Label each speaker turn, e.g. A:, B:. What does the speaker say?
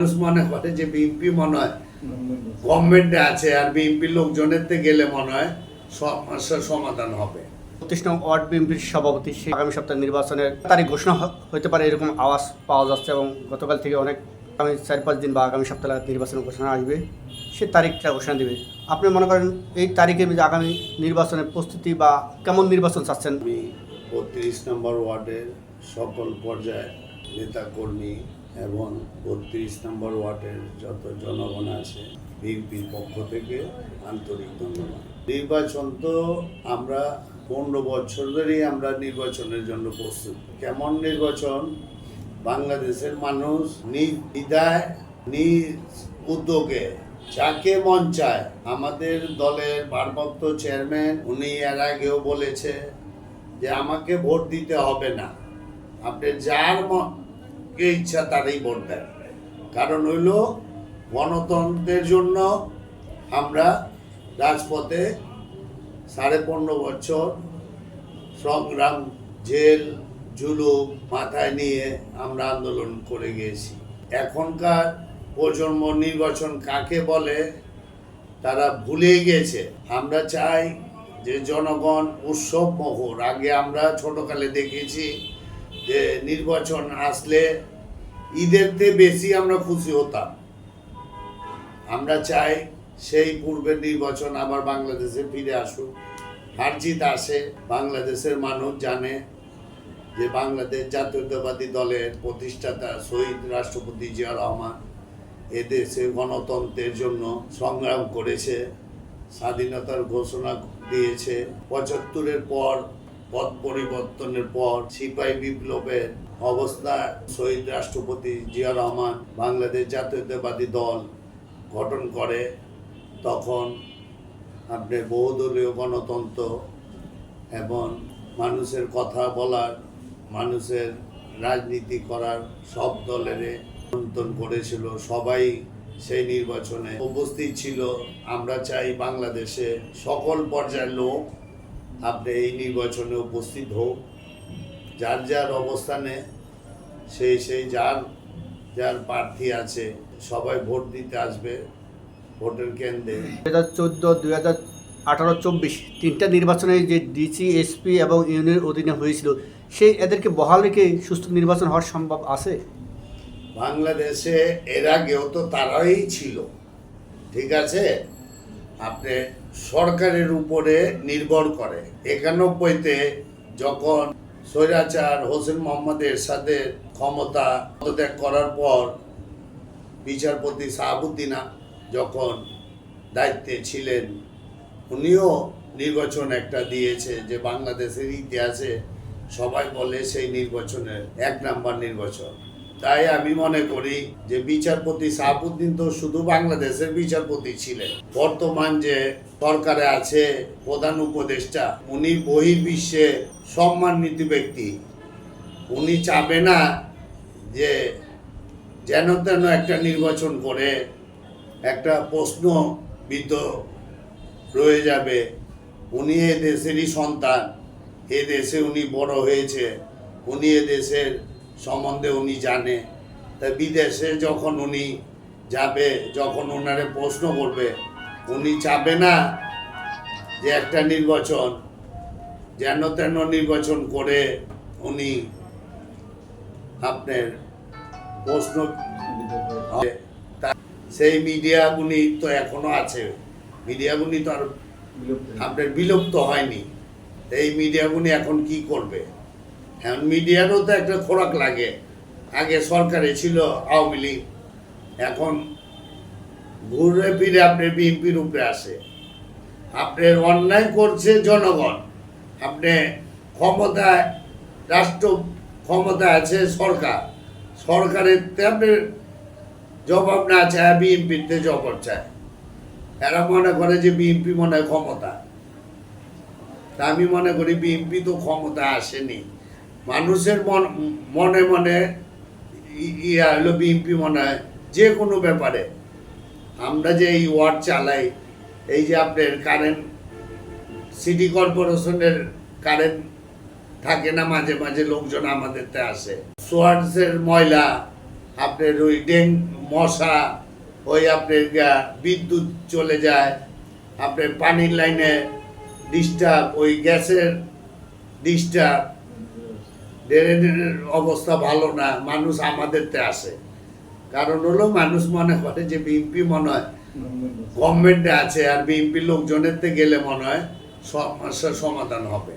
A: মানুষ মনে করে যে বিএনপি মনে হয় গভর্নমেন্টে আছে আর বিএনপি লোকজনের গেলে মনে হয় সমস্যার সমাধান হবে।
B: বত্রিশ নং ওয়ার্ড বিএনপির সভাপতি সে আগামী সপ্তাহে নির্বাচনের তারিখ ঘোষণা হতে পারে এরকম আওয়াজ পাওয়া যাচ্ছে এবং গতকাল থেকে অনেক আগামী চার পাঁচ দিন বা আগামী সপ্তাহে নাগাদ নির্বাচনের ঘোষণা আসবে। সে তারিখটা ঘোষণা দেবে। আপনি মনে করেন এই তারিখে আগামী নির্বাচনের প্রস্তুতি বা কেমন নির্বাচন চাচ্ছেন?
A: আমি বত্রিশ নম্বর ওয়ার্ডের সকল পর্যায়ের নেতাকর্মী এবং বত্রিশ নম্বর ওয়ার্ডের যত জনগণ আছে, বিএনপির পক্ষ থেকে আন্তরিক ধন্যবাদ। নির্বাচন তো আমরা পনেরো বছর ধরেই আমরা নির্বাচনের জন্য প্রস্তুত। কেমন নির্বাচন? বাংলাদেশের মানুষ নিজ দ্বিধায় নিজ উদ্যোগে যাকে মন চায়। আমাদের দলের ভারপ্রাপ্ত চেয়ারম্যান, উনি এর আগেও বলেছে যে আমাকে ভোট দিতে হবে না। আপনি যার কে ইচ্ছা তারই ভোট দেন কারণ হইল গণতন্ত্রের জন্য আমরা রাজপথে সাড়ে পনেরো বছর সংগ্রাম, জেল, জুলুম মাথায় নিয়ে আমরা আন্দোলন করে গিয়েছি। এখনকার প্রজন্ম নির্বাচন কাকে বলে, তারা ভুলে গিয়েছে। আমরা চাই যে জনগণ উৎসব মোহর আগে আমরা ছোটকালে দেখেছি যে নির্বাচন আসলে ঈদের চেয়ে বেশি আমরা খুশি হতাম। আমরা চাই সেই পূর্বের নির্বাচন আবার বাংলাদেশে ফিরে আসুক। হার জিত আসে, বাংলাদেশের মানুষ জানে যে বাংলাদেশ জাতীয়তাবাদী দলের প্রতিষ্ঠাতা শহীদ রাষ্ট্রপতি জিয়া রহমান এদেশে গণতন্ত্রের জন্য সংগ্রাম করেছে, স্বাধীনতার ঘোষণা দিয়েছে। পঁচাত্তরের পর পথ পরিবর্তনের পর সিপাহী বিপ্লবের অবস্থা, শহীদ রাষ্ট্রপতি জিয়া রহমান বাংলাদেশ জাতীয়তাবাদী দল গঠন করে, তখন আপনি বহুদলীয় গণতন্ত্র এবং মানুষের কথা বলার, মানুষের রাজনীতি করার সব দলের নিয়ন্ত্রণ করেছিল। সবাই সেই নির্বাচনে উপস্থিত ছিল। আমরা চাই বাংলাদেশে সকল পর্যায়ের লোক আপনি এই নির্বাচনে উপস্থিত হোক। যার যার অবস্থানে সেই সেই যার যার প্রার্থী আছে সবাই ভোট দিতে আসবে ভোটের কেন্দ্রে।
B: দু হাজার চোদ্দ দুই হাজার আঠারো চব্বিশ তিনটা নির্বাচনে যে ডিসি এসপি এবং ইউনিয়নের অধীনে হয়েছিল সেই এদেরকে বহাল রেখে সুস্থ নির্বাচন হওয়ার সম্ভব আছে?
A: বাংলাদেশে এর আগেও তো তারাই ছিল। ঠিক আছে? আপনি সরকারের উপরে নির্ভর করে। একানব্বইতে যখন স্বৈরাচার হোসেন মোহাম্মদ এরশাদের ক্ষমতা পদত্যাগ করার পর বিচারপতি সাহাবুদ্দিন যখন দায়িত্বে ছিলেন, উনিও নির্বাচন একটা দিয়েছে যে বাংলাদেশের ইতিহাসে সবাই বলে সেই নির্বাচনের এক নাম্বার নির্বাচন। তাই আমি মনে করি যে বিচারপতি সাহাবুদ্দিন তো শুধু বাংলাদেশের বিচারপতি ছিলেন। বর্তমান যে সরকারে আছে প্রধান উপদেষ্টা, উনি বহির্বিশ্বে সম্মানিত ব্যক্তি। উনি চাবে না যে যেন তেন একটা নির্বাচন করে একটা প্রশ্ন প্রশ্নবিদ্ধ রয়ে যাবে। উনি এ দেশেরই সন্তান, এ দেশে উনি বড় হয়েছে, উনি এ দেশের সম্বন্ধে উনি জানে। তাই বিদেশে যখন উনি যাবে যখন ওনারে প্রশ্ন করবে উনি চাবে না যে একটা নির্বাচন যেন তেন নির্বাচন করে উনি আপনার প্রশ্ন। তা- সেই মিডিয়াগুলি তো এখনও আছে। মিডিয়াগুলি তো আর আপনার বিলুপ্ত হয়নি। তো এই মিডিয়াগুলি এখন কি করবে? এখন মিডিয়ারও তো একটা খোরাক লাগে। আগে সরকারে ছিল আওয়ামী লীগ। এখন ঘুরে ফিরে আপনার বিএনপির উপরে আসে। আপনার অন্যায় করছে জনগণ। আপনি ক্ষমতায়, রাষ্ট্র ক্ষমতায় আছে সরকার। সরকারের তে আপনার জবাব না চায়, বিএনপিতে জবাব চায়। এরা মনে করে যে বিএনপি মনে হয় ক্ষমতা। তা আমি মনে করি বিএনপি তো ক্ষমতা আসেনি। মানুষের মন, মনে মনে ইয়া হলো বিএনপি মনে হয়, যে কোনো ব্যাপারে। আমরা যে এই ওয়ার্ড চালাই, এই যে আপনার কারেন্ট, সিটি কর্পোরেশনের কারেন্ট থাকে না, মাঝে মাঝে লোকজন আমাদেরতে আসে। সোয়ার্সের ময়লা, আপনার ওই ডেং, মশা, ওই আপনার বিদ্যুৎ চলে যায়। আপনার পানির লাইনে ডিস্টার্ব, ওই গ্যাসের ডিস্টার্ব। ড্রেনের অবস্থা ভালো না, মানুষ আমাদেরতে আসে। কারণ হলো মানুষ মনে করে যে বিএনপি মনে হয় গভর্নমেন্টে আছে আর বিএনপি লোকজনের তে গেলে মনে হয় সমস্যার সমাধান হবে।